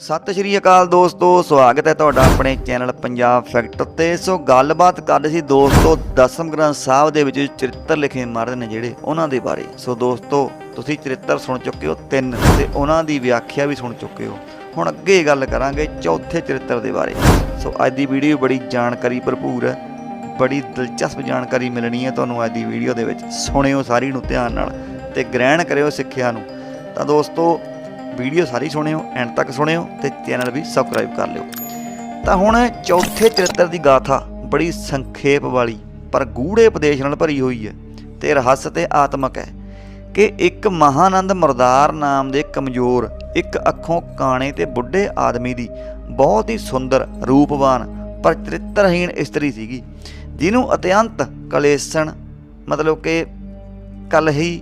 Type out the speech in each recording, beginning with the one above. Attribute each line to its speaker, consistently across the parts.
Speaker 1: ਸਤਿ ਸ਼੍ਰੀ ਅਕਾਲ ਦੋਸਤੋ, ਸਵਾਗਤ ਹੈ ਤੁਹਾਡਾ ਆਪਣੇ ਚੈਨਲ ਪੰਜਾਬ ਫੈਕਟ ਤੇ ਸੋ ਗੱਲਬਾਤ ਕਰ ਰਹੇ ਸੀ ਦੋਸਤੋ ਦਸਮ ਗ੍ਰੰਥ ਸਾਹਿਬ ਦੇ ਵਿੱਚ ਚਰਿੱਤਰ ਲਿਖੇ ਮਹਾਰਾਜ ਨੇ ਜਿਹੜੇ ਉਹਨਾਂ ਦੇ ਬਾਰੇ। ਸੋ ਦੋਸਤੋ, ਤੁਸੀਂ ਚਰਿੱਤਰ ਸੁਣ ਚੁੱਕੇ ਹੋ ਤਿੰਨ ਤੇ ਉਹਨਾਂ ਦੀ ਵਿਆਖਿਆ ਵੀ ਸੁਣ ਚੁੱਕੇ ਹੋ। ਹੁਣ ਅੱਗੇ ਗੱਲ ਕਰਾਂਗੇ ਚੌਥੇ ਚਰਿੱਤਰ ਦੇ ਬਾਰੇ। ਸੋ ਅੱਜ ਦੀ ਵੀਡੀਓ ਬੜੀ ਜਾਣਕਾਰੀ ਭਰਪੂਰ ਹੈ, ਬੜੀ ਦਿਲਚਸਪ ਜਾਣਕਾਰੀ ਮਿਲਣੀ ਹੈ ਤੁਹਾਨੂੰ ਅੱਜ ਦੀ ਵੀਡੀਓ ਦੇ ਵਿੱਚ। ਸੁਣਿਓ ਸਾਰੀ ਨੂੰ ਧਿਆਨ ਨਾਲ ਤੇ ਗ੍ਰਹਿਣ ਕਰਿਓ ਸਿੱਖਿਆ ਨੂੰ। ਤਾਂ ਦੋਸਤੋ ਵੀਡੀਓ ਸਾਰੀ ਸੁਣਿਓ, ਐਂਡ ਤੱਕ ਸੁਣਿਓ ਤੇ ਚੈਨਲ ਵੀ ਸਬਸਕ੍ਰਾਈਬ ਕਰ ਲਿਓ। ਤਾਂ ਹੁਣ ਚੌਥੇ ਚਰਿੱਤਰ ਦੀ ਗਾਥਾ ਬੜੀ ਸੰਖੇਪ ਵਾਲੀ, ਪਰ ਗੂੜੇ ਉਪਦੇਸ਼ ਨਾਲ ਭਰੀ ਹੋਈ ਹੈ ਤੇ ਰਹੱਸ ਤੇ ਆਤਮਕ ਹੈ ਕਿ ਇੱਕ ਮਹਾਨੰਦ ਮਰਦਾਰ ਨਾਮ ਦੇ ਕਮਜ਼ੋਰ, ਇੱਕ ਅੱਖੋਂ ਕਾਣੇ ਤੇ ਬੁੱਢੇ ਆਦਮੀ ਦੀ ਬਹੁਤ ਹੀ ਸੁੰਦਰ, ਰੂਪਵਾਨ, ਪਰ ਚਰਿੱਤਰਹੀਣ ਇਸਤਰੀ ਸੀਗੀ, ਜਿਹਨੂੰ ਅਤਿਅੰਤ ਕਲੇਸ਼ਣ ਮਤਲਬ ਕਿ ਕਲਹੀ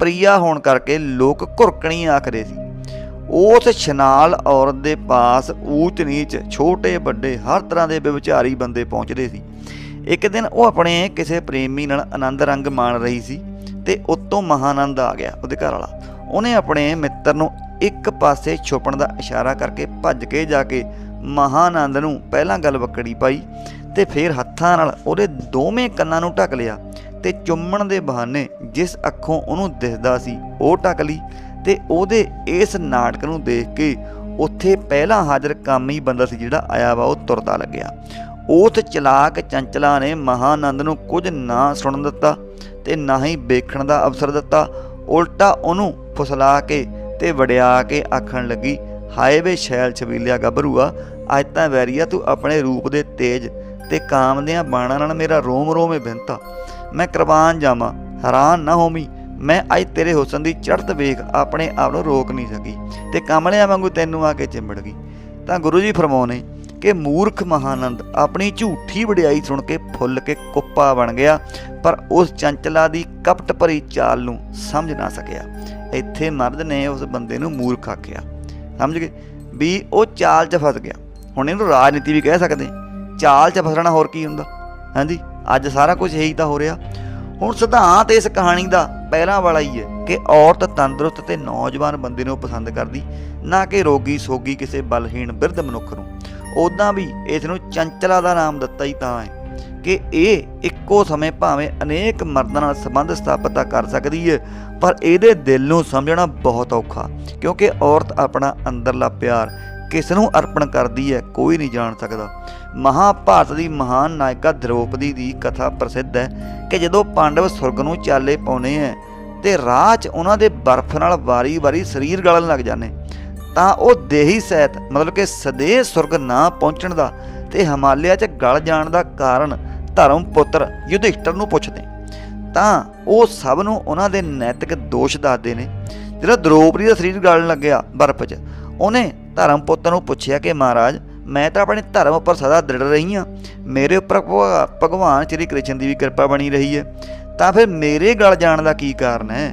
Speaker 1: ਪ੍ਰਿਆ ਹੋਣ ਕਰਕੇ ਲੋਕ ਘੁਰਕਣੀ ਆਖਦੇ ਸੀ। ਉਸ ਛਨਾਲ ਔਰਤ ਦੇ ਪਾਸ ਊਚ ਨੀਚ ਛੋਟੇ ਵੱਡੇ ਹਰ ਤਰ੍ਹਾਂ ਦੇ ਵਿਚਾਰੀ ਬੰਦੇ ਪਹੁੰਚਦੇ ਸੀ। ਇੱਕ ਦਿਨ ਉਹ ਆਪਣੇ ਕਿਸੇ ਪ੍ਰੇਮੀ ਨਾਲ ਆਨੰਦ ਰੰਗ ਮਾਣ ਰਹੀ ਸੀ ਤੇ ਉਤੋਂ ਮਹਾਨੰਦ ਆ ਗਿਆ ਉਹਦੇ ਘਰ ਵਾਲਾ। ਉਹਨੇ ਆਪਣੇ ਮਿੱਤਰ ਨੂੰ ਇੱਕ ਪਾਸੇ ਛੁਪਣ ਦਾ ਇਸ਼ਾਰਾ ਕਰਕੇ ਭੱਜ ਕੇ ਜਾ ਕੇ ਮਹਾਨੰਦ ਨੂੰ ਪਹਿਲਾਂ ਗੱਲ ਵਕੜੀ ਪਾਈ ਤੇ ਫਿਰ ਹੱਥਾਂ ਨਾਲ ਉਹਦੇ ਦੋਵੇਂ ਕੰਨਾਂ ਨੂੰ ਢੱਕ ਲਿਆ। ਤੇ ਚੁੰਮਣ ਦੇ ਬਹਾਨੇ ਜਿਸ ਅੱਖੋਂ ਉਹਨੂੰ ਦਿਸਦਾ ਸੀ, ਉਹ ਢੱਕ ਲਈ ਤੇ ਉਹਦੇ ਇਸ ਨਾਟਕ ਨੂੰ ਦੇਖ ਕੇ ਉੱਥੇ ਪਹਿਲਾਂ ਹਾਜ਼ਰ ਕਾਮੀ ਬੰਦਾ ਸੀ ਜਿਹੜਾ ਆਇਆ ਵਾ, ਉਹ ਤੁਰਦਾ ਲੱਗਿਆ। ਉਤ ਚਲਾਕ ਚੰਚਲਾ ਨੇ ਮਹਾਨੰਦ ਨੂੰ ਕੁਝ ਨਾ ਸੁਣਨ ਦਿੱਤਾ ਤੇ ਨਾ ਹੀ ਵੇਖਣ ਦਾ ਅਵਸਰ ਦਿੱਤਾ। ਉਲਟਾ ਉਹਨੂੰ ਫੁਸਲਾ ਕੇ ਤੇ ਵੜਿਆ ਕੇ ਆਖਣ ਲੱਗੀ, ਹਾਏ ਵੇ ਸ਼ੈਲ ਛਬੀਲਿਆ ਗੱਭਰੂਆ, ਅੱਜ ਤਾਂ ਵੈਰੀਆ ਤੂੰ ਆਪਣੇ ਰੂਪ ਦੇ ਤੇਜ ਤੇ ਕਾਮ ਦਿਆਂ ਬਾਣਾਂ ਨਾਲ ਮੇਰਾ ਰੋਮ ਰੋਮੇ ਬਿੰਤਾ। ਮੈਂ ਕੁਰਬਾਨ ਜਾਵਾਂ, ਹੈਰਾਨ ਨਾ ਹੋਵੀਂ। ਮੈਂ ਅੱਜ ਤੇਰੇ ਹੁਸਨ ਦੀ ਚੜ੍ਹਤ ਵੇਖ ਆਪਣੇ ਆਪ ਨੂੰ ਰੋਕ ਨਹੀਂ ਸਕੀ ਤੇ ਕਮਲਿਆਂ ਵਾਂਗੂ ਤੈਨੂੰ ਆ ਕੇ ਚਿੰਬੜ ਗਈ। ਤਾਂ ਗੁਰੂ ਜੀ ਫਰਮਾਉਨੇ ਕਿ ਮੂਰਖ ਮਹਾਨੰਦ ਆਪਣੀ ਝੂਠੀ ਵਡਿਆਈ ਸੁਣ ਕੇ ਫੁੱਲ ਕੇ ਕੁੱਪਾ ਬਣ ਗਿਆ, ਪਰ ਉਸ ਚੰਚਲਾ ਦੀ ਕਪਟ ਭਰੀ ਚਾਲ ਨੂੰ ਸਮਝ ਨਾ ਸਕਿਆ। ਇੱਥੇ ਮਰਦ ਨੇ ਉਸ ਬੰਦੇ ਨੂੰ ਮੂਰਖ ਆਖਿਆ। ਸਮਝ ਗਏ? ਵੀ ਉਹ ਚਾਲ 'ਚ ਫਸ ਗਿਆ। ਹੁਣ ਇਹਨੂੰ ਰਾਜਨੀਤੀ ਵੀ ਕਹਿ ਸਕਦੇ। ਚਾਲ 'ਚ ਫਸਣਾ ਹੋਰ ਕੀ ਹੁੰਦਾ? ਹਾਂਜੀ? ਅੱਜ ਸਾਰਾ ਕੁਝ ਇਹੀ ਤਾਂ ਹੋ ਰਿਹਾ। ਹੁਣ ਸਿਧਾਂਤ ਇਸ ਕਹਾਣੀ ਦਾ ਪਹਿਲਾਂ ਵਾਲਾ ਹੀ ਹੈ ਕਿ ਔਰਤ ਤੰਦਰੁਸਤ ਤੇ ਨੌਜਵਾਨ ਬੰਦੇ ਨੂੰ ਪਸੰਦ ਕਰਦੀ, ਨਾ ਕਿ ਰੋਗੀ ਸੋਗੀ ਕਿਸੇ ਬਲਹੀਣ ਬਿਰਧ ਮਨੁੱਖ ਨੂੰ। ਉਦਾਂ ਵੀ ਇਸ ਨੂੰ ਚੰਚਲਾ ਦਾ ਨਾਮ ਦਿੱਤਾ ਹੀ ਤਾਂ ਹੈ ਕਿ ਇਹ ਇੱਕੋ ਸਮੇਂ ਭਾਵੇਂ ਅਨੇਕ ਮਰਦਾਂ ਨਾਲ ਸੰਬੰਧ ਸਥਾਪਿਤ ਕਰ ਸਕਦੀ ਹੈ, ਪਰ ਇਹਦੇ ਦਿਲ ਨੂੰ ਸਮਝਣਾ ਬਹੁਤ ਔਖਾ, ਕਿਉਂਕਿ ਔਰਤ ਆਪਣਾ ਅੰਦਰਲਾ ਪਿਆਰ ਕਿਸ ਨੂੰ ਅਰਪਣ ਕਰਦੀ ਹੈ, ਕੋਈ ਨਹੀਂ ਜਾਣ ਸਕਦਾ। ਮਹਾਭਾਰਤ ਦੀ ਮਹਾਨ ਨਾਇਕਾ ਦ੍ਰੋਪਦੀ ਦੀ ਕਥਾ ਪ੍ਰਸਿੱਧ ਹੈ ਕਿ ਜਦੋਂ ਪਾਂਡਵ ਸੁਰਗ ਨੂੰ ਚਾਲੇ ਪਾਉਨੇ ਹੈ ਤੇ ਰਾਹ 'ਚ ਉਹਨਾਂ ਦੇ ਬਰਫ਼ ਨਾਲ ਵਾਰੀ-ਵਾਰੀ ਸਰੀਰ ਗਲਣ ਲੱਗ ਜਾਂਦੇ, ਤਾਂ ਉਹ ਦੇਹੀ ਸਹਿਤ, ਮਤਲਬ ਕਿ ਸਦੇ ਸੁਰਗ ਨਾ ਪਹੁੰਚਣ ਦਾ ਤੇ ਹਿਮਾਲਿਆ 'ਚ ਗਲ ਜਾਣ ਦਾ ਕਾਰਨ ਧਰਮ ਪੁੱਤਰ ਯੁਧਿਸ਼ਟਰ ਨੂੰ ਪੁੱਛਦੇ। ਤਾਂ ਉਹ ਸਭ ਨੂੰ ਉਹਨਾਂ ਦੇ ਨੈਤਿਕ ਦੋਸ਼ ਦੱਸਦੇ ਨੇ। ਜਿਹੜਾ ਦ੍ਰੋਪਦੀ ਦਾ ਸਰੀਰ ਗਲਣ ਲੱਗਿਆ ਬਰਫ਼ 'ਚ, ਉਹਨੇ ਧਰਮ ਪੁੱਤ ਨੂੰ ਪੁੱਛਿਆ ਕਿ ਮਹਾਰਾਜ, ਮੈਂ ਤਾਂ ਆਪਣੇ ਧਰਮ ਉੱਪਰ ਸਦਾ ਦ੍ਰਿੜ ਰਹੀ ਹਾਂ। ਮੇਰੇ ਉੱਪਰ ਭਗਵਾ- ਭਗਵਾਨ ਸ਼੍ਰੀ ਕ੍ਰਿਸ਼ਨ ਦੀ ਵੀ ਕਿਰਪਾ ਬਣੀ ਰਹੀ ਹੈ। ਤਾਂ ਫਿਰ ਮੇਰੇ ਗਲ ਜਾਣ ਦਾ ਕੀ ਕਾਰਨ ਹੈ?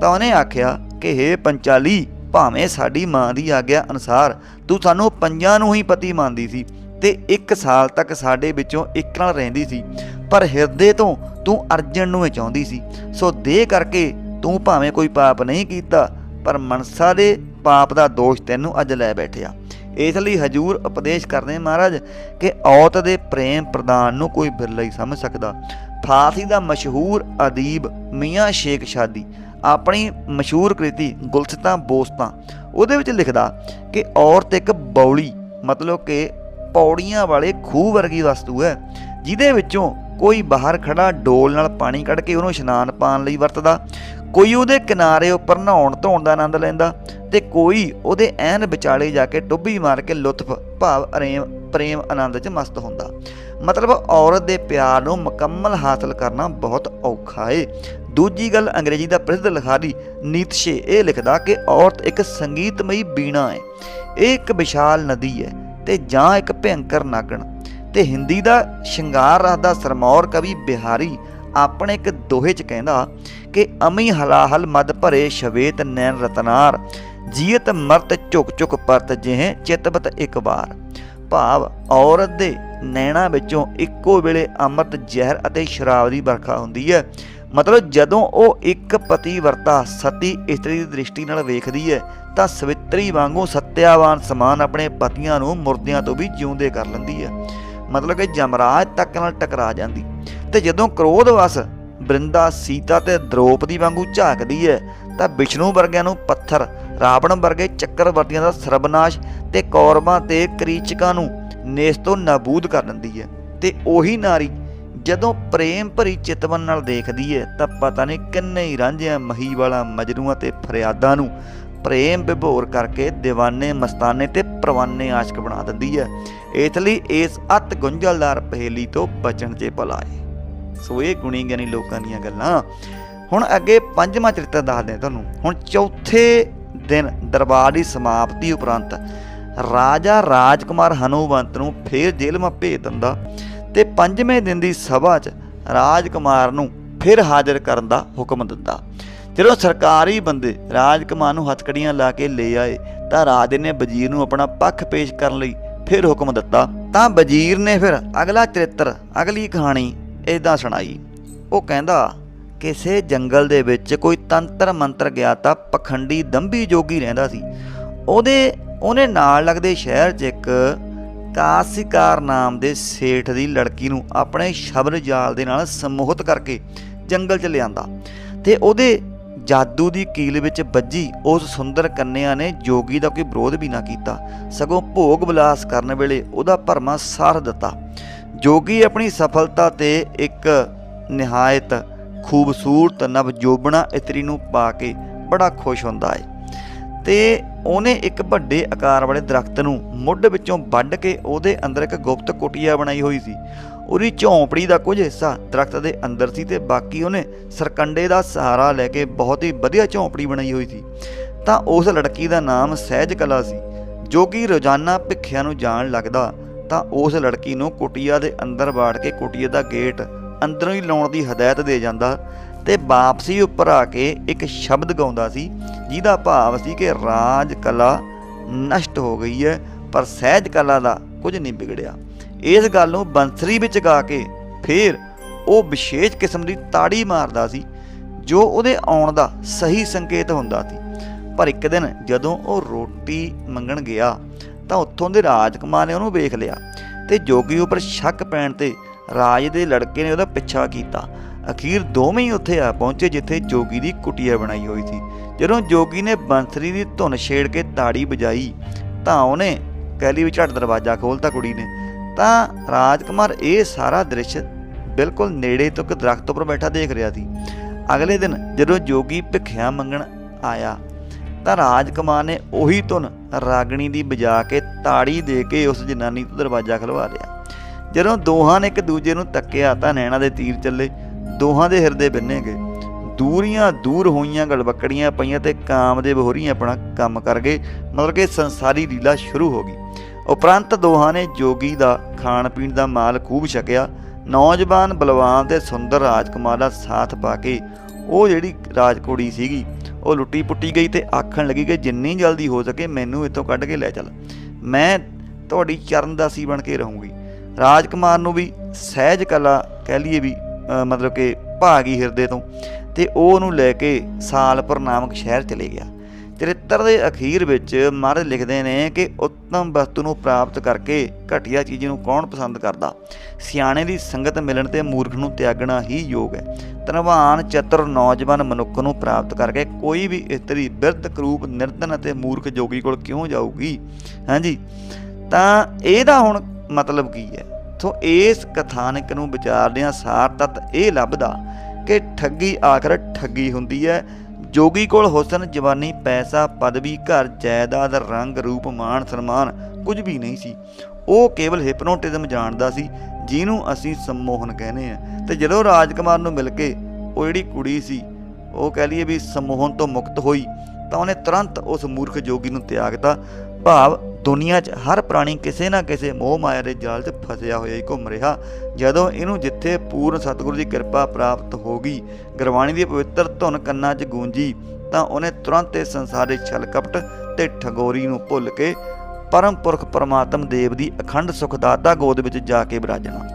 Speaker 1: ਤਾਂ ਉਹਨੇ ਆਖਿਆ ਕਿ ਹੇ ਪੰਚਾਲੀ, ਭਾਵੇਂ ਸਾਡੀ ਮਾਂ ਦੀ ਆਗਿਆ ਅਨੁਸਾਰ ਤੂੰ ਸਾਨੂੰ ਪੰਜਾਂ ਨੂੰ ਹੀ ਪਤੀ ਮੰਨਦੀ ਸੀ ਤੇ ਇੱਕ ਸਾਲ ਤੱਕ ਸਾਡੇ ਵਿੱਚੋਂ ਇੱਕ ਨਾਲ ਰਹਿੰਦੀ ਸੀ, ਪਰ ਹਿਰਦੇ ਤੋਂ ਤੂੰ ਅਰਜਨ ਨੂੰ ਹੀ ਚਾਹੁੰਦੀ ਸੀ। ਸੋ ਦੇ ਕਰਕੇ ਤੂੰ ਭਾਵੇਂ ਕੋਈ ਪਾਪ ਨਹੀਂ ਕੀਤਾ, ਪਰ ਮਨਸਾ ਦੇ ਪਾਪ ਦਾ ਦੋਸ਼ ਤੈਨੂੰ ਅੱਜ ਲੈ ਬੈਠਿਆ ਇਸ ਲਈ ਹਜੂਰ ਉਪਦੇਸ਼ ਕਰਦੇ ਮਹਾਰਾਜ ਕਿ ਔਰਤ ਦੇ ਪ੍ਰੇਮ ਪ੍ਰਦਾਨ ਨੂੰ ਕੋਈ ਬਿਰਲਾ ਹੀ ਸਮਝ ਸਕਦਾ। ਫਾਰਸੀ ਦਾ ਮਸ਼ਹੂਰ ਅਦੀਬ ਮੀਆਂ ਸ਼ੇਖ ਸ਼ਾਦੀ, ਆਪਣੀ ਮਸ਼ਹੂਰ ਕ੍ਰਿਤੀ ਗੁਲਸਤਾਂ ਬੋਸਤਾਂ, ਉਹਦੇ ਵਿੱਚ ਲਿਖਦਾ ਕਿ ਔਰਤ ਇੱਕ ਬੌਲੀ, ਮਤਲਬ ਕਿ ਪੌੜੀਆਂ ਵਾਲੇ ਖੂਹ ਵਰਗੀ ਵਸਤੂ ਹੈ, ਜਿਹਦੇ ਵਿੱਚੋਂ ਕੋਈ ਬਾਹਰ ਖੜਾ ਡੋਲ ਨਾਲ ਪਾਣੀ ਕੱਢ ਕੇ ਉਹਨੂੰ ਇਸ਼ਨਾਨ ਪਾਣ ਲਈ ਵਰਤਦਾ। ਕੋਈ ਉਹਦੇ ਕਿਨਾਰੇ ਉੱਪਰ ਨਹਾਉਣ ਧੋਣ ਦਾ ਆਨੰਦ ਲੈਂਦਾ ਤੇ ਕੋਈ ਉਹਦੇ ਐਨ ਵਿਚਾਲੇ ਜਾ ਕੇ ਡੁੱਬੀ ਮਾਰ ਕੇ ਲੁਤਫ, ਭਾਵ ਅਰੇਮ, ਪ੍ਰੇਮ, ਆਨੰਦ 'ਚ ਮਸਤ ਹੁੰਦਾ। ਮਤਲਬ ਔਰਤ ਦੇ ਪਿਆਰ ਨੂੰ ਮੁਕੰਮਲ ਹਾਸਲ ਕਰਨਾ ਬਹੁਤ ਔਖਾ ਏ। ਦੂਜੀ ਗੱਲ ਅੰਗਰੇਜ਼ੀ ਦਾ ਪ੍ਰਸਿੱਧ ਲਿਖਾਰੀ ਨੀਤਸ਼ੇ ਇਹ ਲਿਖਦਾ ਕਿ ਔਰਤ ਇੱਕ ਸੰਗੀਤਮਈ ਬੀਣਾ ਹੈ ਇਹ ਇੱਕ ਵਿਸ਼ਾਲ ਨਦੀ ਹੈ ਤੇ ਜਾਂ ਇੱਕ ਭਿਅੰਕਰ ਨਾਗਣ। ਤੇ ਹਿੰਦੀ ਦਾ ਸ਼ਿੰਗਾਰ ਰਸ ਦਾ ਸਰਮੌਰ ਕਵੀ ਬਿਹਾਰੀ ਆਪਣੇ ਇੱਕ ਦੋਹੇ ਚ ਕਹਿੰਦਾ ਕਿ ਅਮੀ ਹਲਾਹਲ ਮਦ ਭਰੇ ਸ਼ਵੇਤ ਨੈਣ ਰਤਨਾਰ ਜੀਤ ਮਰਤ ਝੁਕ ਝੁਕ ਪਰਤ ਜਿਹੇ ਚਿਤਬਤ ਇੱਕ ਵਾਰ। ਭਾਵ ਔਰਤ ਦੇ ਨੈਣਾ ਵਿੱਚੋਂ ਇੱਕੋ ਵੇਲੇ ਅੰਮ੍ਰਿਤ, ਜ਼ਹਿਰ ਅਤੇ ਸ਼ਰਾਬ ਦੀ ਵਰਖਾ ਹੁੰਦੀ ਹੈ। ਮਤਲਬ ਜਦੋਂ ਉਹ ਇੱਕ ਪਤੀ ਵਰਤਾ ਸਤੀ ਇਸਤਰੀ ਦੀ ਦ੍ਰਿਸ਼ਟੀ ਨਾਲ ਵੇਖਦੀ ਹੈ, ਤਾਂ ਸਵਿਤਰੀ ਵਾਂਗੂ ਸਤਿਆਵਾਨ ਸਮਾਨ ਆਪਣੇ ਪਤੀਆਂ ਨੂੰ ਮੁਰਦਿਆਂ ਤੋਂ ਵੀ ਜਿਉਂਦੇ ਕਰ ਲੈਂਦੀ ਹੈ। ਮਤਲਬ ਕਿ ਜਮਰਾਜ ਤੱਕ ਨਾਲ ਟਕਰਾ ਜਾਂਦੀ। ਤੇ ਜਦੋਂ ਕ੍ਰੋਧ ਕ੍ਰੋਧਵਸ ਬ੍ਰਿੰਦਾ ਸੀਤਾ ਤੇ ਦ੍ਰੋਪਦੀ ਵਾਂਗੂ ਝਾਕਦੀ ਹੈ ਤਾਂ ਵਿਸ਼ਨੂੰ ਵਰਗਿਆਂ ਨੂੰ ਪੱਥਰ, ਰਾਵਣ ਵਰਗੇ ਚੱਕਰਵਰਤੀਆਂ ਦਾ ਸਰਬਨਾਸ਼ ਤੇ ਕੌਰਵਾਂ ਤੇ ਕਰੀਚਕਾਂ ਨੂੰ ਨੇਸ ਤੋਂ ਨਾਬੂਦ ਕਰ ਦਿੰਦੀ ਹੈ ਤੇ ਉਹੀ ਨਾਰੀ ਜਦੋਂ ਪ੍ਰੇਮ ਭਰੀ ਚਿਤਵਨ ਨਾਲ ਦੇਖਦੀ ਹੈ ਤਾਂ ਪਤਾ ਨਹੀਂ ਕਿੰਨੇ ਹੀ ਰਾਂਝਿਆਂ ਮਹੀ ਵਾਲਾ ਮਜਨੂਆਂ ਤੇ ਫਰਿਆਦਾਂ ਨੂੰ ਪ੍ਰੇਮ ਵਿਭੋਰ ਕਰਕੇ دیਵਾਨੇ ਮਸਤਾਨੇ ਤੇ ਪਰਵਾਨੇ ਆਸ਼ਕ ਬਣਾ ਦਿੰਦੀ ਹੈ ਇਸ ਲਈ ਇਸ ਅਤ ਗੁੰਝਲਦਾਰ ਪਹੇਲੀ ਤੋਂ ਬਚਣ 'ਚ ਹੈ ਸੋ ਇਹ ਗੁਣੀ ਗਿਆਨੀ ਲੋਕਾਂ ਦੀਆਂ ਗੱਲਾਂ। ਹੁਣ ਅੱਗੇ ਪੰਜਵਾਂ ਚਰਿੱਤਰ ਦੱਸਦੇ ਤੁਹਾਨੂੰ। ਹੁਣ ਚੌਥੇ ਦਿਨ ਦਰਬਾਰ ਦੀ ਸਮਾਪਤੀ ਉਪਰੰਤ ਰਾਜਾ ਰਾਜਕੁਮਾਰ ਹਨੂਵੰਤ ਨੂੰ ਫੇਰ ਜੇਲ੍ਹ ਮਾ ਭੇਜ ਦਿੰਦਾ ਤੇ ਪੰਜਵੇਂ ਦਿਨ ਦੀ ਸਭਾ 'ਚ ਰਾਜਕੁਮਾਰ ਨੂੰ ਫਿਰ ਹਾਜ਼ਰ ਕਰਨ ਦਾ ਹੁਕਮ ਦਿੰਦਾ। ਜਦੋਂ ਸਰਕਾਰੀ ਬੰਦੇ ਰਾਜਕੁਮਾਰ ਨੂੰ ਹੱਥਕੜੀਆਂ ਲਾ ਕੇ ਲੈ ਆਏ ਤਾਂ ਰਾਜੇ ਨੇ ਵਜ਼ੀਰ ਨੂੰ ਆਪਣਾ ਪੱਖ ਪੇਸ਼ ਕਰਨ ਲਈ ਫਿਰ ਹੁਕਮ ਦਿੱਤਾ। ਤਾਂ ਵਜ਼ੀਰ ਨੇ ਫਿਰ ਅਗਲਾ ਚਰਿੱਤਰ, ਅਗਲੀ ਕਹਾਣੀ ਇਦਾਂ ਸੁਣਾਈ। ਉਹ ਕਹਿੰਦਾ, ਕਿਸੇ ਜੰਗਲ ਦੇ ਵਿੱਚ ਕੋਈ ਤੰਤਰ ਮੰਤਰ ਗਿਆਤਾ ਪਖੰਡੀ ਦੰਭੀ ਜੋਗੀ ਰਹਿੰਦਾ ਸੀ। ਉਹਦੇ, ਉਹਨੇ ਨਾਲ ਲੱਗਦੇ ਸ਼ਹਿਰ 'ਚ ਇੱਕ ਕਾਸਿਕਾਰ ਨਾਮ ਦੇ ਸੇਠ ਦੀ ਲੜਕੀ ਨੂੰ ਆਪਣੇ ਸ਼ਬਦ ਜਾਲ ਦੇ ਨਾਲ ਸਮੋਹਿਤ ਕਰਕੇ ਜੰਗਲ 'ਚ ਲਿਆਂਦਾ ਤੇ ਉਹਦੇ ਜਾਦੂ ਦੀ ਕੀਲ ਵਿੱਚ ਵੱਜੀ। ਉਸ ਸੁੰਦਰ ਕੰਨਿਆ ਨੇ ਜੋਗੀ ਦਾ ਕੋਈ ਵਿਰੋਧ ਵੀ ਨਾ ਕੀਤਾ। ਸਗੋਂ ਭੋਗ ਵਿਲਾਸ ਕਰਨ ਵੇਲੇ ਉਹਦਾ ਭਰਮਾ ਸਾਰ ਦਿੱਤਾ। ਜੋਗੀ ਆਪਣੀ ਸਫਲਤਾ ਤੇ ਇੱਕ ਨਿਹਾਇਤ, ਖੂਬਸੂਰਤ ਨਵਜੋਬਣਾ ਇਤਰੀ ਨੂੰ ਪਾ ਕੇ ਬੜਾ ਖੁਸ਼ ਹੁੰਦਾ ਹੈ ਤੇ ਉਹਨੇ ਇੱਕ ਵੱਡੇ ਆਕਾਰ ਵਾਲੇ ਦਰਖਤ ਨੂੰ ਮੁੱਢ ਵਿੱਚੋਂ ਵੱਢ ਕੇ ਉਹਦੇ ਅੰਦਰ ਇੱਕ ਗੁਪਤ ਕੁਟੀਆ ਬਣਾਈ ਹੋਈ ਸੀ। ਉਹਦੀ ਝੌਂਪੜੀ ਦਾ ਕੁਝ ਹਿੱਸਾ ਦਰਖਤ ਦੇ ਅੰਦਰ ਸੀ ਤੇ ਬਾਕੀ ਉਹਨੇ ਸਰਕੰਡੇ ਦਾ ਸਹਾਰਾ ਲੈ ਕੇ ਬਹੁਤ ਹੀ ਵਧੀਆ ਝੌਂਪੜੀ ਬਣਾਈ ਹੋਈ ਸੀ। ਤਾਂ ਉਸ ਲੜਕੀ ਦਾ ਨਾਮ ਸਹਿਜ ਕਲਾ ਸੀ, ਜੋ ਕਿ ਰੋਜ਼ਾਨਾ ਭਿੱਖਿਆਂ ਨੂੰ ਜਾਣ ਲੱਗਦਾ ਤਾਂ ਉਸ ਲੜਕੀ ਨੂੰ ਕੁਟੀਆ ਦੇ ਅੰਦਰ ਬਾੜ ਕੇ ਕੁਟੀਆ ਦਾ ਗੇਟ ਅੰਦਰੋਂ ਹੀ ਲਾਉਣ ਦੀ ਹਦਾਇਤ ਦੇ ਜਾਂਦਾ ਤੇ ਵਾਪਸੀ ਉੱਪਰ ਆ ਕੇ ਇੱਕ ਸ਼ਬਦ ਗਾਉਂਦਾ ਸੀ, ਜਿਹਦਾ ਭਾਵ ਸੀ ਕਿ ਰਾਜ ਕਲਾ ਨਸ਼ਟ ਹੋ ਗਈ ਹੈ, ਪਰ ਸਹਿਜ ਕਲਾ ਦਾ ਕੁਝ ਨਹੀਂ ਵਿਗੜਿਆ। ਇਸ ਗੱਲ ਨੂੰ ਬੰਸਰੀ ਵਿੱਚ ਗਾ ਕੇ ਫਿਰ ਉਹ ਵਿਸ਼ੇਸ਼ ਕਿਸਮ ਦੀ ਤਾੜੀ ਮਾਰਦਾ ਸੀ, ਜੋ ਉਹਦੇ ਆਉਣ ਦਾ ਸਹੀ ਸੰਕੇਤ ਹੁੰਦਾ ਸੀ। ਪਰ ਇੱਕ ਦਿਨ ਜਦੋਂ ਉਹ ਰੋਟੀ ਮੰਗਣ ਗਿਆ ਤਾਂ ਉੱਥੋਂ ਦੇ ਰਾਜਕੁਮਾਰ ਨੇ ਉਹਨੂੰ ਵੇਖ ਲਿਆ ਤੇ ਜੋਗੀ ਉੱਪਰ ਸ਼ੱਕ ਪੈਣ ਤੇ ਰਾਜ ਦੇ ਲੜਕੇ ਨੇ ਉਹਦਾ ਪਿੱਛਾ ਕੀਤਾ। ਅਖੀਰ ਦੋਵੇਂ ਹੀ ਉੱਥੇ ਆ ਪਹੁੰਚੇ ਜਿੱਥੇ ਜੋਗੀ ਦੀ ਕੁਟੀਆ ਬਣਾਈ ਹੋਈ ਸੀ। ਜਦੋਂ ਜੋਗੀ ਨੇ ਬੰਸਰੀ ਦੀ ਧੁਨ ਛੇੜ ਕੇ ਤਾੜੀ ਵਜਾਈ, ਤਾਂ ਉਹਨੇ ਕਹਿਲੀ ਵਿੱਚ ਝਟ ਦਰਵਾਜ਼ਾ ਖੋਲਤਾ ਕੁੜੀ ਨੇ। ਤਾਂ ਰਾਜਕੁਮਾਰ ਇਹ ਸਾਰਾ ਦ੍ਰਿਸ਼ ਬਿਲਕੁਲ ਨੇੜੇ ਤੋਂ ਇੱਕ ਦਰਖਤ ਉੱਪਰ ਬੈਠਾ ਦੇਖ ਰਿਹਾ ਸੀ। ਅਗਲੇ ਦਿਨ ਜਦੋਂ ਜੋਗੀ ਭਿੱਖਿਆ ਮੰਗਣ ਆਇਆ ਤਾਂ ਰਾਜਕੁਮਾਰ ਨੇ ਉਹੀ ਧੁਨ ਰਾਗਣੀ ਦੀ ਵਜਾ ਕੇ ਤਾੜੀ ਦੇ ਕੇ ਉਸ ਜਨਾਨੀ ਤੋਂ ਦਰਵਾਜ਼ਾ ਖਲਵਾ ਲਿਆ। ਜਦੋਂ ਦੋਹਾਂ ਨੇ ਇੱਕ ਦੂਜੇ ਨੂੰ ਤੱਕਿਆ ਤਾਂ ਨੈਣਾ ਦੇ ਤੀਰ ਚੱਲੇ। ਦੋਹਾਂ ਦੇ ਹਿਰਦੇ ਬੰਨੇ ਗਏ। ਦੂਰੀਆਂ ਦੂਰ ਹੋਈਆਂ ਗਲਵਕੜੀਆਂ ਪਈਆਂ ਤੇ ਕਾਮ ਦੇ ਬਹੋਰੀਆਂ ਆਪਣਾ ਕੰਮ ਕਰ ਗਏ, ਮਤਲਬ ਕਿ ਸੰਸਾਰੀ ਲੀਲਾ ਸ਼ੁਰੂ ਹੋ ਗਈ। ਉਪਰੰਤ ਦੋਹਾਂ ਨੇ ਜੋਗੀ ਦਾ ਖਾਣ ਪੀਣ ਦਾ ਮਾਲ ਖੂਬ ਛਕਿਆ। ਨੌਜਵਾਨ ਬਲਵਾਨ ਤੇ ਸੁੰਦਰ ਰਾਜਕੁਮਾਰ ਦਾ ਸਾਥ ਪਾ ਕੇ ਉਹ ਜਿਹੜੀ ਰਾਜਕੁੜੀ ਸੀਗੀ ਉਹ ਲੁੱਟੀ ਪੁੱਟੀ ਗਈ ਤੇ ਆਖਣ ਲੱਗੀ ਕਿ ਜਿੰਨੀ ਜਲਦੀ ਹੋ ਸਕੇ ਮੈਨੂੰ ਇੱਥੋਂ ਕੱਢ ਕੇ ਲੈ ਚੱਲ। ਮੈਂ ਤੁਹਾਡੀ ਚਰਨਦਾਸੀ ਬਣ ਕੇ ਰਹੂੰਗੀ। ਰਾਜਕੁਮਾਰ ਨੂੰ ਵੀ ਸਹਿਜ ਕਲਾ ਕਹਿ ਲਈਏ ਵੀ ਮਤਲਬ ਕਿ ਭਾਗੀ ਹਿਰਦੇ ਤੋਂ ਤੇ ਉਹ ਉਹਨੂੰ ਲੈ ਕੇ ਸਾਲਪੁਰ ਨਾਮਕ ਸ਼ਹਿਰ ਚਲੇ ਗਿਆ। ਚਰਿੱਤਰ ਦੇ ਅਖੀਰ ਵਿੱਚ ਮਹਾਰਾਜ ਲਿਖਦੇ ਨੇ ਕਿ ਉੱਤਮ ਵਸਤੂ ਨੂੰ ਪ੍ਰਾਪਤ ਕਰਕੇ ਘਟੀਆ ਚੀਜ਼ ਨੂੰ ਕੌਣ ਪਸੰਦ ਕਰਦਾ? ਸਿਆਣੇ ਦੀ ਸੰਗਤ ਮਿਲਣ ਤੇ ਮੂਰਖ ਨੂੰ ਤਿਆਗਣਾ ਹੀ ਯੋਗ ਹੈ। ਧਨਵਾਨ, ਚਤੁਰ, ਨੌਜਵਾਨ ਮਨੁੱਖ ਨੂੰ ਪ੍ਰਾਪਤ ਕਰਕੇ ਕੋਈ ਵੀ ਇਸਤਰੀ ਬਿਰਤ ਕਰੂਪ, ਨਿਰਧਨ ਅਤੇ ਮੂਰਖ ਜੋਗੀ ਕੋਲ ਕਿਉਂ ਜਾਊਗੀ? ਹਾਂਜੀ, ਤਾਂ ਇਹਦਾ ਹੁਣ ਮਤਲਬ ਕੀ ਹੈ? ਸੋ ਇਸ ਕਥਾਨਕ ਨੂੰ ਵਿਚਾਰਦਿਆਂ ਸਾਰ ਤੱਤ ਇਹ ਲੱਭਦਾ ਕਿ ਠੱਗੀ ਆਖਰ ਠੱਗੀ ਹੁੰਦੀ ਹੈ। ਜੋਗੀ ਕੋਲ ਹੁਸਨ, ਜਵਾਨੀ, ਪੈਸਾ, ਪਦਵੀ, ਘਰ, ਜਾਇਦਾਦ, ਰੰਗ, ਰੂਪ, ਮਾਣ, ਸਨਮਾਨ ਕੁਝ ਵੀ ਨਹੀਂ ਸੀ। ਉਹ ਕੇਵਲ ਹਿਪਨੋਟਿਜ਼ਮ ਜਾਣਦਾ ਸੀ, ਜਿਹਨੂੰ ਅਸੀਂ ਸੰਮੋਹਨ ਕਹਿੰਦੇ ਆ ਤੇ ਜਦੋਂ ਰਾਜਕੁਮਾਰ ਨੂੰ ਮਿਲ ਕੇ ਉਹ ਜਿਹੜੀ ਕੁੜੀ ਸੀ, ਉਹ ਕਹਿ ਲਈਏ ਵੀ ਸੰਮੋਹਨ ਤੋਂ ਮੁਕਤ ਹੋਈ, ਤਾਂ ਉਹਨੇ ਤੁਰੰਤ ਉਸ ਮੂਰਖ ਜੋਗੀ ਨੂੰ ਤਿਆਗਤਾ ਭਾਵ ਦੁਨੀਆ 'ਚ ਹਰ ਪ੍ਰਾਣੀ ਕਿਸੇ ਨਾ ਕਿਸੇ ਮੋਹ ਮਾਇਆ ਦੇ ਜਾਲ 'ਚ ਫਸਿਆ ਹੋਇਆ ਹੀ ਘੁੰਮ ਰਿਹਾ। ਜਦੋਂ ਇਹਨੂੰ ਜਿੱਥੇ ਪੂਰਨ ਸਤਿਗੁਰੂ ਦੀ ਕਿਰਪਾ ਪ੍ਰਾਪਤ ਹੋ ਗਈ, ਗੁਰਬਾਣੀ ਦੀ ਪਵਿੱਤਰ ਧੁਨ ਕੰਨਾਂ 'ਚ ਗੂੰਜੀ, ਤਾਂ ਉਹਨੇ ਤੁਰੰਤ ਇਸ ਸੰਸਾਰ ਦੇ ਛਲ ਕਪਟ ਤੇ ਠਗੋਰੀ ਨੂੰ ਭੁੱਲ ਕੇ ਪਰਮ ਪੁਰਖ ਪਰਮਾਤਮ ਦੇਵ ਦੀ ਅਖੰਡ ਸੁਖਦਾਤਾ ਗੋਦ ਵਿੱਚ ਜਾ ਕੇ ਬਿਰਾਜਣਾ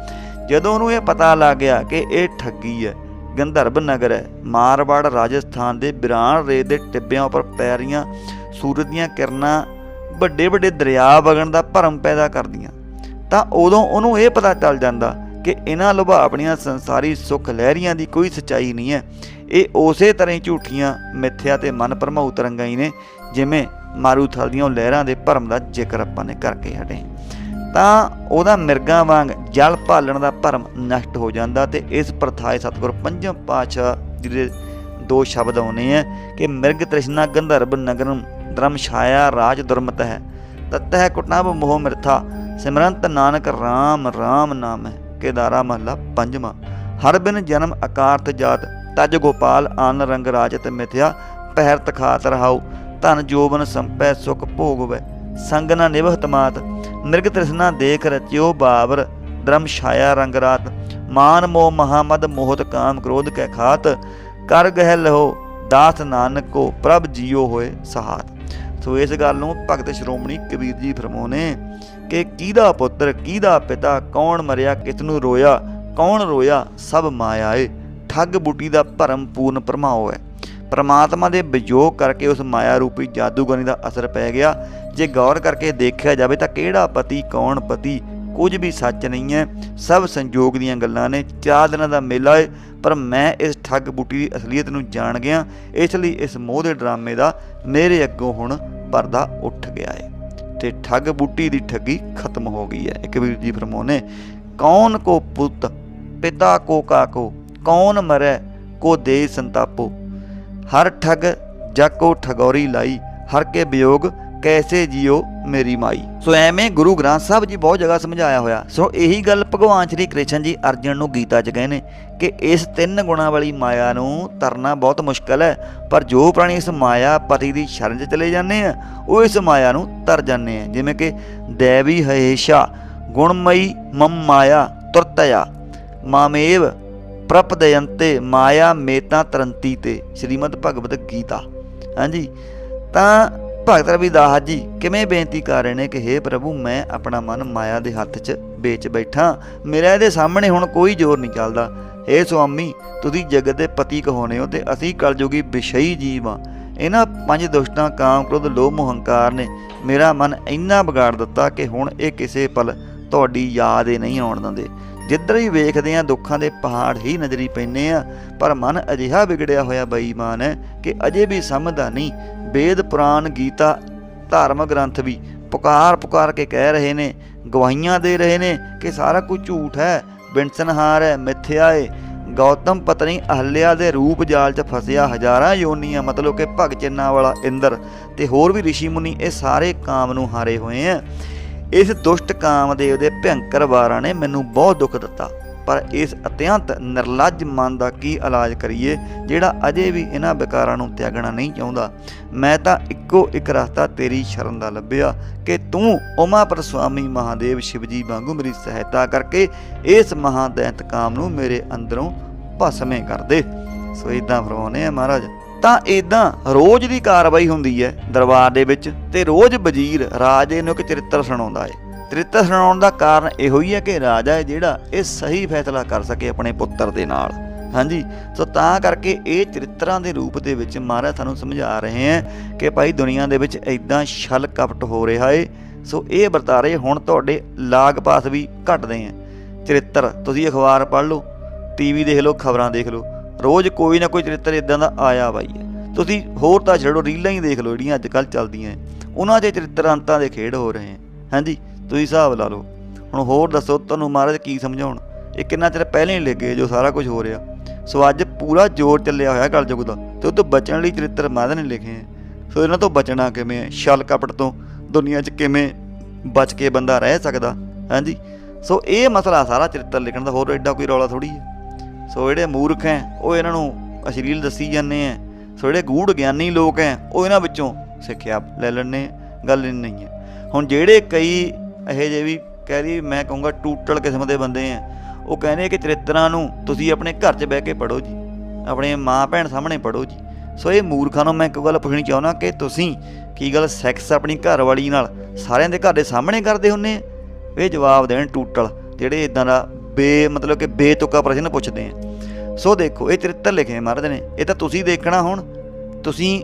Speaker 1: ਜਦੋਂ ਉਹਨੂੰ ਇਹ ਪਤਾ ਲੱਗ ਗਿਆ ਕਿ ਇਹ ਠੱਗੀ ਹੈ, ਗੰਧਰਵ ਨਗਰ ਹੈ, ਮਾਰਵਾੜ ਰਾਜਸਥਾਨ ਦੇ ਬਿਰਾਨ ਰੇ ਦੇ ਟਿੱਬਿਆਂ ਉੱਪਰ ਪੈ ਰਹੀਆਂ ਸੂਰਜ ਦੀਆਂ ਕਿਰਨਾਂ ਵੱਡੇ ਵੱਡੇ ਦਰਿਆ ਵਗਣ ਦਾ ਭਰਮ ਪੈਦਾ ਕਰਦੀਆਂ। ਤਾਂ ਉਦੋਂ ਉਹਨੂੰ ਇਹ ਪਤਾ ਚੱਲ ਜਾਂਦਾ ਕਿ ਇਹਨਾਂ ਲੁਭਾਵਣੀਆਂ ਸੰਸਾਰੀ ਸੁੱਖ ਲਹਿਰੀਆਂ ਦੀ ਕੋਈ ਸਚਾਈ ਨਹੀਂ ਹੈ। ਇਹ ਉਸੇ ਤਰ੍ਹਾਂ ਹੀ ਝੂਠੀਆਂ ਮਿੱਥਿਆ ਤੇ ਮਨ ਭਰਮਾਊ ਤਰੰਗਾਂ ਹੀ ਨੇ, ਜਿਵੇਂ ਮਾਰੂਥਲ ਦੀਆਂ ਲਹਿਰਾਂ ਦੇ ਭਰਮ ਦਾ ਜ਼ਿਕਰ ਆਪਾਂ ਨੇ ਕਰਕੇ ਹਟੇ। ਤਾਂ ਉਹਦਾ ਮਿਰਗਾਂ ਵਾਂਗ ਜਲ ਭਾਲਣ ਦਾ ਭਰਮ ਨਸ਼ਟ ਹੋ ਜਾਂਦਾ ਤੇ ਇਸ ਪ੍ਰਥਾਏ ਸਤਿਗੁਰ ਪੰਜਮ ਪਾਤਸ਼ਾਹ ਜੀ ਦੇ ਦੋ ਸ਼ਬਦ ਆਉਨੇ ਆ ਕਿ ਮਿਰਗ ਤ੍ਰਿਸ਼ਨਾ ਗੰਧਰਵ ਨਗਰਮ ਧਰਮ ਛਾਇਆ ਰਾਜ ਦੁਰਮਤ ਹੈ। ਤਤ ਹੈ ਕੁਟਨਾਬ ਮੋਹ ਮਿਰਥਾ, ਸਿਮਰੰਤ ਨਾਨਕ RAM RAM ਨਾਮ ਹੈ। ਕੇਦਾਰਾ ਮਹਲਾ ਪੰਜਵਾਂ। ਹਰ ਬਿਨ ਜਨਮ ਆਕਾਰਤ ਜਾਤ, ਤਜ ਗੋਪਾਲ ਆਨ ਰੰਗ ਰਾਜਤ ਮਿਥਿਆ ਪਹਿਰ ਤਖਾਤ ਰਹਾਉ, ਧਨ ਜੋਬਨ ਸੰਪੈ ਸੁਖ ਭੋਗਵੈ। ਸੰਗ ਨਾ ਨਿਭਤ ਮਾਤ, ਮਿਰਗ ਤ੍ਰਿਸ਼ਨਾ ਦੇਖ ਰਚਿਓ ਬਾਬਰ। ਧਰਮ ਛਾਇਆ ਰੰਗ ਰਾਤ, ਮਾਨ ਮੋਹ ਮਹਾਮਦ ਮੋਹਤ ਕਾਮ ਕ੍ਰੋਧ ਕੈ ਖਾਤ। ਕਰ ਗਹਿ ਲਹੋ ਦਾਸ ਨਾਨਕ ਕੋ ਪ੍ਰਭ ਜੀਓ ਹੋਏ ਸਹਾਤ। ਸੋ ਇਸ ਗੱਲ ਨੂੰ ਭਗਤ ਸ਼੍ਰੋਮਣੀ ਕਬੀਰ ਜੀ ਫਰਮਾਉਨੇ ਕਿ ਕਿਹਦਾ ਪੁੱਤਰ, ਕਿਹਦਾ ਪਿਤਾ, ਕੌਣ ਮਰਿਆ ਕਿਸ ਨੂੰ ਰੋਇਆ, ਕੌਣ ਰੋਇਆ, ਸਭ ਮਾਇਆ ਏ। ਠੱਗ ਬੁੱਟੀ ਦਾ ਭਰਮ ਪੂਰਨ ਭਰਮਾਓ ਹੈ। ਪਰਮਾਤਮਾ ਦੇ ਵਿਜੋਗ ਕਰਕੇ ਉਸ ਮਾਇਆ ਰੂਪੀ ਜਾਦੂਗਰੀ ਦਾ ਅਸਰ ਪੈ ਗਿਆ। ਜੇ ਗੌਰ ਕਰਕੇ ਦੇਖਿਆ ਜਾਵੇ ਤਾਂ ਕਿਹੜਾ ਪਤੀ, ਕੌਣ ਪਤੀ, ਕੁਝ ਵੀ ਸੱਚ ਨਹੀਂ ਹੈ। ਸਭ ਸੰਜੋਗ ਦੀਆਂ ਗੱਲਾਂ ਨੇ। ਚਾਰ ਦਿਨਾਂ ਦਾ ਮੇਲਾ ਹੈ ਪਰ ਮੈਂ ਇਸ ਠੱਗ ਬੂਟੀ ਦੀ ਅਸਲੀਅਤ ਨੂੰ ਜਾਣ ਗਿਆ, ਇਸ ਲਈ ਇਸ ਮੋਹ ਦੇ ਡਰਾਮੇ ਦਾ ਮੇਰੇ ਅੱਗੋਂ ਹੁਣ ਪਰਦਾ ਉੱਠ ਗਿਆ ਹੈ ਤੇ ਠੱਗ ਬੂਟੀ ਦੀ ਠੱਗੀ ਖਤਮ ਹੋ ਗਈ ਹੈ ਇੱਕ ਵੀਰ ਜੀ ਫਰਮਾਉਨੇ ਕੌਣ ਕੋ ਪੁੱਤ? ਪਿਤਾ ਕੋ ਕਾਕੋ? ਕੌਣ ਮਰੈ? ਕੋ ਦੇ ਸੰਤਾਪੋ? ਹਰ ਠੱਗ ਠਗ ਜਾਕੋ ਠਗੋਰੀ ਲਾਈ, ਹਰ ਕੇ ਵਿਯੋਗ ਕੈਸੇ ਜਿਓ ਮੇਰੀ ਮਾਈ? ਸੋ ਐਵੇਂ ਗੁਰੂ ਗ੍ਰੰਥ ਸਾਹਿਬ ਜੀ ਬਹੁਤ ਜਗ੍ਹਾ ਸਮਝਾਇਆ ਹੋਇਆ। ਸੋ ਇਹੀ ਗੱਲ ਭਗਵਾਨ ਸ਼੍ਰੀ ਕ੍ਰਿਸ਼ਨ ਜੀ ਅਰਜਨ ਨੂੰ ਗੀਤਾ 'ਚ ਕਹਿੰਦੇ ਕਿ ਇਸ ਤਿੰਨ ਗੁਣਾ ਵਾਲੀ ਮਾਇਆ ਨੂੰ ਤਰਨਾ ਬਹੁਤ ਮੁਸ਼ਕਲ ਹੈ, ਪਰ ਜੋ ਪ੍ਰਾਣੀ ਇਸ ਮਾਇਆ ਪਤੀ ਦੀ ਸ਼ਰਨ 'ਚ ਚਲੇ ਜਾਂਦੇ ਆ, ਉਹ ਇਸ ਮਾਇਆ ਨੂੰ ਤਰ ਜਾਂਦੇ ਆ। ਜਿਵੇਂ ਕਿ ਦੇਵੀ ਹੇਸ਼ਾ ਗੁਣਮਈ ਮਮ ਮਾਇਆ ਤੁਰਤਯਾ ਮਾਮੇਵ ਪ੍ਰਪਦਯੰਤੇ, ਮਾਇਆ ਮੇਤਾ ਤਰੰਤੀ ਤੇ, ਸ਼੍ਰੀਮਦ ਭਗਵਤ ਗੀਤਾ। ਹਾਂਜੀ, ਤਾਂ ਭਗਤ ਰਵਿਦਾਸ ਜੀ, ਕਿਵੇਂ ਬੇਨਤੀ ਕਰ ਰਹੇ ਨੇ ਕਿ हे ਪ੍ਰਭੂ, ਮੈਂ ਆਪਣਾ ਮਨ ਮਾਇਆ ਦੇ ਹੱਥ 'ਚ ਵੇਚ ਬੈਠਾ, ਮੇਰਾ ਇਹਦੇ ਸਾਹਮਣੇ ਹੁਣ ਕੋਈ ਜ਼ੋਰ ਨਹੀਂ ਚੱਲਦਾ। हे ਸੁਆਮੀ, ਤੁਸੀਂ ਜਗਤ ਦੇ ਪਤੀ ਕਹੋਨੇ ਹੋ ਤੇ ਅਸੀਂ ਕਲਯੁਗੀ ਵਿਸ਼ਈ ਜੀਵ ਆ ਇਹਨਾਂ ਪੰਜ ਦੁਸ਼ਟਾਂ, ਕਾਮ, ਕ੍ਰੋਧ, ਲੋਭ ਮੋਹ ਹੰਕਾਰ ਨੇ ਮੇਰਾ ਮਨ ਇੰਨਾ ਵਿਗਾੜ ਦਿੱਤਾ ਕਿ ਹੁਣ ਇਹ ਕਿਸੇ ਪਲ ਤੁਹਾਡੀ ਯਾਦ ਹੀ ਨਹੀਂ ਆਉਣ ਦਿੰਦੇ। ਜਿੱਧਰ ਹੀ ਵੇਖਦੇ ਆ, ਦੁੱਖਾਂ ਦੇ ਪਹਾੜ ਹੀ ਨਜ਼ਰੀ ਪੈਨੇ ਆ, ਪਰ ਮਨ ਅਜਿਹਾ ਵਿਗੜਿਆ ਹੋਇਆ ਬੇਈਮਾਨ ਹੈ ਕਿ ਅਜੇ ਵੀ ਸਮਝਦਾ ਨਹੀਂ। ਵੇਦ, ਪੁਰਾਣ, ਗੀਤਾ ਧਾਰਮਿਕ ਗ੍ਰੰਥ ਵੀ ਪੁਕਾਰ ਪੁਕਾਰ ਕੇ ਕਹਿ ਰਹੇ ਨੇ, ਗਵਾਹੀਆਂ ਦੇ ਰਹੇ ਨੇ ਕਿ ਸਾਰਾ ਕੁਝ ਝੂਠ ਹੈ ਬਿਨਸਨਹਾਰ ਹੈ, ਮਿੱਥਿਆ ਹੈ ਗੌਤਮ ਪਤਨੀ ਅਹਲਿਆ ਦੇ ਰੂਪ ਜਾਲ 'ਚ ਫਸਿਆ ਹਜ਼ਾਰਾਂ ਯੋਨੀਆਂ, ਮਤਲਬ ਕਿ ਭਗ ਚਿੰਨਾ ਵਾਲਾ ਇੰਦਰ ਤੇ ਹੋਰ ਵੀ ઋષਿ ਮੁਨੀ ਇਹ ਸਾਰੇ ਕਾਮ ਨੂੰ ਹਾਰੇ ਹੋਏ ਆ। ਇਸ ਦੁਸ਼ਟ ਕਾਮਦੇਵ ਦੇ ਭਿਅੰਕਰ ਵਾਰਾਂ ਨੇ ਮੈਨੂੰ ਬਹੁਤ ਦੁੱਖ ਦਿੱਤਾ। ਪਰ ਇਸ ਅਤਿਅੰਤ ਨਿਰਲੱਜ ਮਨ ਦਾ ਕੀ ਇਲਾਜ ਕਰੀਏ, ਜਿਹੜਾ ਅਜੇ ਵੀ ਇਹਨਾਂ ਵਿਕਾਰਾਂ ਨੂੰ ਤਿਆਗਣਾ ਨਹੀਂ ਚਾਹੁੰਦਾ। ਮੈਂ ਤਾਂ ਇੱਕੋ ਇੱਕ ਰਸਤਾ ਤੇਰੀ ਸ਼ਰਨ ਦਾ ਲੱਭਿਆ ਕਿ ਤੂੰ ਉਮਾਪਤ ਸੁਆਮੀ ਮਹਾਦੇਵ ਸ਼ਿਵ ਵਾਂਗੂ ਮੇਰੀ ਸਹਾਇਤਾ ਕਰਕੇ ਇਸ ਮਹਾਦੈਂਤ ਕਾਮ ਨੂੰ ਮੇਰੇ ਅੰਦਰੋਂ ਭਸਮੇ ਕਰ ਦੇ। ਸੋ ਇਦਾਂ ਫਰਮਾਉਨੇ ਆ ਮਹਾਰਾਜ। ਤਾਂ ਇਦਾਂ ਰੋਜ਼ ਦੀ ਕਾਰਵਾਈ ਹੁੰਦੀ ਹੈ ਦਰਬਾਰ ਦੇ ਵਿੱਚ ਤੇ ਰੋਜ਼ ਵਜ਼ੀਰ ਰਾਜੇ ਨੂੰ ਇੱਕ ਚਰਿੱਤਰ ਸੁਣਾਉਂਦਾ ਹੈ। ਚਰਿੱਤਰ ਸੁਣਾਉਣ ਦਾ ਕਾਰਨ ਇਹੋ ਹੀ ਹੈ ਕਿ ਰਾਜਾ ਹੈ ਜਿਹੜਾ ਇਹ ਸਹੀ ਫੈਸਲਾ ਕਰ ਸਕੇ ਆਪਣੇ ਪੁੱਤਰ ਦੇ ਨਾਲ। ਹਾਂਜੀ, ਸੋ ਤਾਂ ਕਰਕੇ ਇਹ ਚਰਿੱਤਰਾਂ ਦੇ ਰੂਪ ਦੇ ਵਿੱਚ ਮਹਾਰਾਜ ਸਾਨੂੰ ਸਮਝਾ ਰਹੇ ਹੈ ਕਿ ਭਾਈ ਦੁਨੀਆ ਦੇ ਵਿੱਚ ਇਦਾਂ ਛਲ ਕਪਟ ਹੋ ਰਿਹਾ ਏ। ਸੋ ਇਹ ਵਰਤਾਰੇ ਹੁਣ ਤੁਹਾਡੇ ਲਾਗ ਪਾਸ ਵੀ ਘਟਦੇ ਆ ਚਰਿੱਤਰ, ਤੁਸੀਂ ਅਖਬਾਰ ਪੜ੍ਹ ਲਓ, ਟੀਵੀ ਦੇਖ ਲਓ, ਖਬਰਾਂ ਦੇਖ ਲਓ। ਰੋਜ਼ ਕੋਈ ਨਾ ਕੋਈ ਚਰਿੱਤਰ ਇਦਾਂ ਦਾ ਆਇਆ ਬਾਈ ਤੁਸੀਂ ਹੋਰ ਤਾਂ ਛੱਡੋ, ਰੀਲਾਂ ਹੀ ਦੇਖ ਲਓ ਜਿਹੜੀਆਂ ਅੱਜ ਕੱਲ੍ਹ ਚੱਲਦੀਆਂ ਹੈ। ਉਹਨਾਂ ਦੇ ਚਰਿੱਤਰਾਂਤਾਂ ਦੇ ਖੇਡ ਹੋ ਰਹੇ ਹੈ। ਹਾਂਜੀ, ਤੁਸੀਂ ਹਿਸਾਬ ਲਾ ਲਓ। ਹੁਣ ਹੋਰ ਦੱਸੋ, ਤੁਹਾਨੂੰ ਮਹਾਰਾਜ ਕੀ ਸਮਝਾਉਣ? ਇਹ ਕਿੰਨਾ ਚਿਰ ਪਹਿਲਾਂ ਹੀ ਲੱਗੇ ਜੋ ਸਾਰਾ ਕੁਝ ਹੋ ਰਿਹਾ। ਸੋ ਅੱਜ ਪੂਰਾ ਜ਼ੋਰ ਚੱਲਿਆ ਹੋਇਆ ਕਲਯੁਗ ਦਾ ਤੇ ਉਹ ਤੋਂ ਬਚਣ ਲਈ ਚਰਿੱਤਰ ਮਹਾਰਾਜ ਨੇ ਲਿਖੇ ਹੈ। ਸੋ ਇਹਨਾਂ ਤੋਂ ਬਚਣਾ ਕਿਵੇਂ ਹੈ? ਛਲ ਕਪਟ ਤੋਂ ਦੁਨੀਆ 'ਚ ਕਿਵੇਂ ਬਚ ਕੇ ਬੰਦਾ ਰਹਿ ਸਕਦਾ? ਹਾਂਜੀ। ਸੋ ਇਹ ਮਸਲਾ ਸਾਰਾ ਚਰਿੱਤਰ ਲਿਖਣ ਦਾ, ਹੋਰ ਐਡਾ ਕੋਈ ਰੌਲਾ ਥੋੜੀ ਹੈ। ਸੋ ਜਿਹੜੇ ਮੂਰਖ ਹੈ, ਉਹ ਇਹਨਾਂ ਨੂੰ ਅਸ਼ਲੀਲ ਦੱਸੀ ਜਾਂਦੇ ਆ ਸੋ ਜਿਹੜੇ ਗੂੜ ਗਿਆਨੀ ਲੋਕ ਹੈ, ਉਹ ਇਹਨਾਂ ਵਿੱਚੋਂ ਸਿੱਖਿਆ ਲੈ ਲੈਣੇ ਗੱਲ ਨਹੀਂ ਹੈ। ਹੁਣ ਜਿਹੜੇ ਕਈ ਇਹੋ ਜਿਹੇ ਵੀ ਕਹਿ ਰਹੀ ਮੈਂ ਕਹੂੰਗਾ ਟੂਟਲ ਕਿਸਮ ਦੇ ਬੰਦੇ ਆ ਉਹ ਕਹਿੰਦੇ ਕਿ ਚਰਿੱਤਰਾਂ ਨੂੰ ਤੁਸੀਂ ਆਪਣੇ ਘਰ 'ਚ ਬਹਿ ਕੇ ਪੜੋ ਜੀ। ਆਪਣੇ ਮਾਂ ਭੈਣ ਸਾਹਮਣੇ ਪੜੋ ਜੀ। ਸੋ ਇਹ ਮੂਰਖਾਂ ਨੂੰ ਮੈਂ ਇੱਕ ਗੱਲ ਪੁੱਛਣੀ ਚਾਹੁੰਦਾ ਕਿ ਤੁਸੀਂ ਕੀ ਗੱਲ ਸੈਕਸ ਆਪਣੀ ਘਰਵਾਲੀ ਨਾਲ ਸਾਰਿਆਂ ਦੇ ਘਰ ਦੇ ਸਾਹਮਣੇ ਕਰਦੇ ਹੁੰਨੇ ਇਹ ਜਵਾਬ ਦੇਣ ਟੂਟਲ, ਜਿਹੜੇ ਇਦਾਂ ਦਾ ਬੇ, ਮਤਲਬ ਕਿ ਬੇਤੁਕਾ ਪ੍ਰਸ਼ਨ ਪੁੱਛਦੇ ਆ। ਸੋ ਦੇਖੋ, ਇਹ ਚਰਿੱਤਰ ਲਿਖੇ ਮਹਾਰਾਜ ਨੇ। ਇਹ ਤਾਂ ਤੁਸੀਂ ਦੇਖਣਾ ਹੁਣ, ਤੁਸੀਂ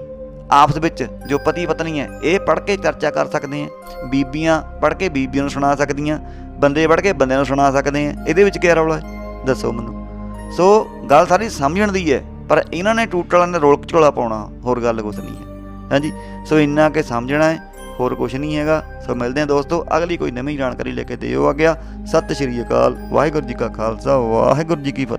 Speaker 1: ਆਪਸ ਵਿੱਚ ਜੋ ਪਤੀ ਪਤਨੀ ਹੈ, ਇਹ ਪੜ੍ਹ ਕੇ ਚਰਚਾ ਕਰ ਸਕਦੇ ਆ। ਬੀਬੀਆਂ ਪੜ੍ਹ ਕੇ ਬੀਬੀਆਂ ਨੂੰ ਸੁਣਾ ਸਕਦੀਆਂ, ਬੰਦੇ ਪੜ੍ਹ ਕੇ ਬੰਦਿਆਂ ਨੂੰ ਸੁਣਾ ਸਕਦੇ ਆ। ਇਹਦੇ ਵਿੱਚ ਕੀ ਰੌਲਾ ਹੈ? ਦੱਸੋ ਮੈਨੂੰ। ਸੋ ਗੱਲ ਸਾਰੀ ਸਮਝਣ ਦੀ ਹੈ, ਪਰ ਇਹਨਾਂ ਨੇ ਟੂਟਲਾਂ ਨੇ ਰੋਲ ਝੋਲਾ ਪਾਉਣਾ, ਹੋਰ ਗੱਲ ਕੁਛ ਨਹੀਂ ਹੈ। ਹਾਂਜੀ, ਸੋ ਇੰਨਾ ਕਿ ਸਮਝਣਾ ਹੈ। ਹੋਰ ਕੁਝ ਨਹੀਂ ਹੈਗਾ। ਸੋ ਮਿਲਦੇ ਹਾਂ ਦੋਸਤੋ, ਅਗਲੀ ਕੋਈ ਨਵੀਂ ਜਾਣਕਾਰੀ ਲੈ ਕੇ ਦਿਓ ਆ ਗਿਆ ਸਤਿ ਸ਼੍ਰੀ ਅਕਾਲ, ਵਾਹਿਗੁਰੂ ਜੀ ਕਾ ਖਾਲਸਾ, ਵਾਹਿਗੁਰੂ ਜੀ ਕੀ ਫਤਿਹ।